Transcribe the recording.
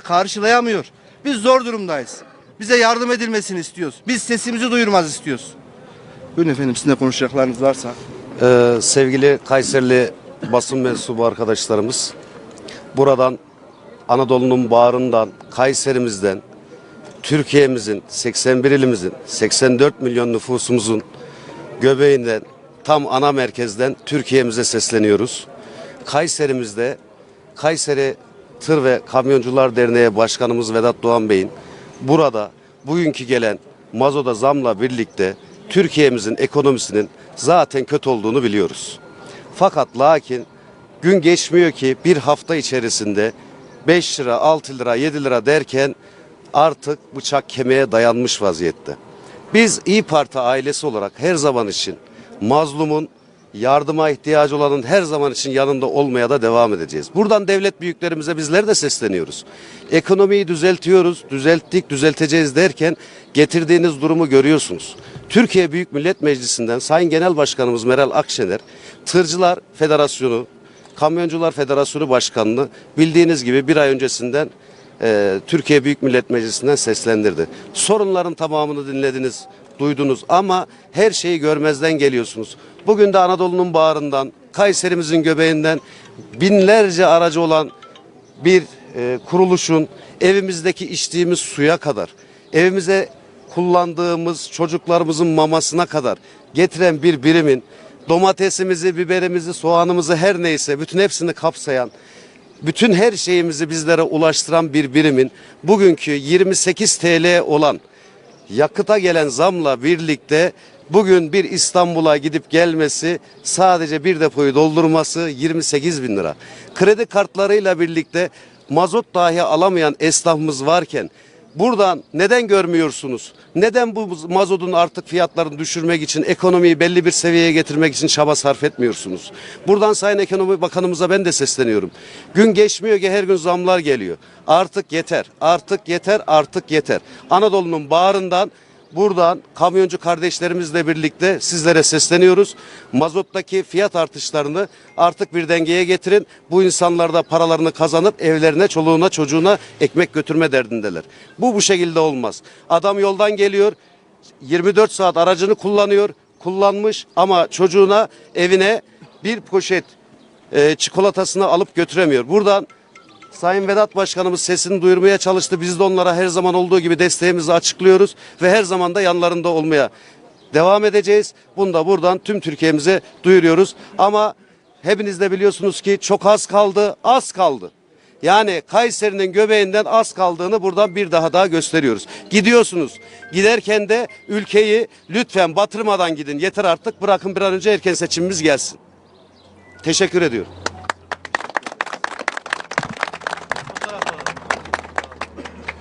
Karşılayamıyor. Biz zor durumdayız. Bize yardım edilmesini istiyoruz. Biz sesimizi duyurmaz istiyoruz. Buyurun efendim sizin konuşacaklarınız varsa. Ee, sevgili Kayserili basın mensubu arkadaşlarımız buradan Anadolu'nun bağrından, Kayserimizden, Türkiye'mizin, 81 ilimizin, 84 milyon nüfusumuzun göbeğinden, tam ana merkezden Türkiye'mize sesleniyoruz. Kayserimizde Kayseri Tır ve Kamyoncular Derneği Başkanımız Vedat Doğan Bey'in burada bugünkü gelen mazoda zamla birlikte Türkiye'mizin ekonomisinin zaten kötü olduğunu biliyoruz. Fakat lakin gün geçmiyor ki bir hafta içerisinde 5 lira, 6 lira, 7 lira derken artık bıçak kemiğe dayanmış vaziyette. Biz İyi Parti ailesi olarak her zaman için mazlumun yardıma ihtiyacı olanın her zaman için yanında olmaya da devam edeceğiz. Buradan devlet büyüklerimize bizler de sesleniyoruz. Ekonomiyi düzeltiyoruz, düzelttik, düzelteceğiz derken getirdiğiniz durumu görüyorsunuz. Türkiye Büyük Millet Meclisi'nden Sayın Genel Başkanımız Meral Akşener, Tırcılar Federasyonu, Kamyoncular Federasyonu Başkanı'nı bildiğiniz gibi bir ay öncesinden e, Türkiye Büyük Millet Meclisi'nden seslendirdi. Sorunların tamamını dinlediniz, duydunuz ama her şeyi görmezden geliyorsunuz. Bugün de Anadolu'nun bağrından, Kayserimizin göbeğinden binlerce aracı olan bir e, kuruluşun evimizdeki içtiğimiz suya kadar, evimize kullandığımız çocuklarımızın mamasına kadar getiren bir birimin domatesimizi, biberimizi, soğanımızı her neyse bütün hepsini kapsayan bütün her şeyimizi bizlere ulaştıran bir birimin bugünkü 28 TL olan yakıta gelen zamla birlikte bugün bir İstanbul'a gidip gelmesi sadece bir depoyu doldurması 28 bin lira. Kredi kartlarıyla birlikte mazot dahi alamayan esnafımız varken buradan neden görmüyorsunuz? Neden bu mazotun artık fiyatlarını düşürmek için ekonomiyi belli bir seviyeye getirmek için çaba sarf etmiyorsunuz? Buradan Sayın Ekonomi Bakanımıza ben de sesleniyorum. Gün geçmiyor ki her gün zamlar geliyor. Artık yeter, artık yeter, artık yeter. Anadolu'nun bağrından Buradan kamyoncu kardeşlerimizle birlikte sizlere sesleniyoruz. Mazottaki fiyat artışlarını artık bir dengeye getirin. Bu insanlar da paralarını kazanıp evlerine, çoluğuna, çocuğuna ekmek götürme derdindeler. Bu bu şekilde olmaz. Adam yoldan geliyor, 24 saat aracını kullanıyor, kullanmış ama çocuğuna, evine bir poşet e, çikolatasını alıp götüremiyor. Buradan Sayın Vedat Başkanımız sesini duyurmaya çalıştı. Biz de onlara her zaman olduğu gibi desteğimizi açıklıyoruz ve her zaman da yanlarında olmaya devam edeceğiz. Bunu da buradan tüm Türkiye'mize duyuruyoruz. Ama hepiniz de biliyorsunuz ki çok az kaldı, az kaldı. Yani Kayseri'nin göbeğinden az kaldığını buradan bir daha daha gösteriyoruz. Gidiyorsunuz. Giderken de ülkeyi lütfen batırmadan gidin. Yeter artık bırakın bir an önce erken seçimimiz gelsin. Teşekkür ediyorum.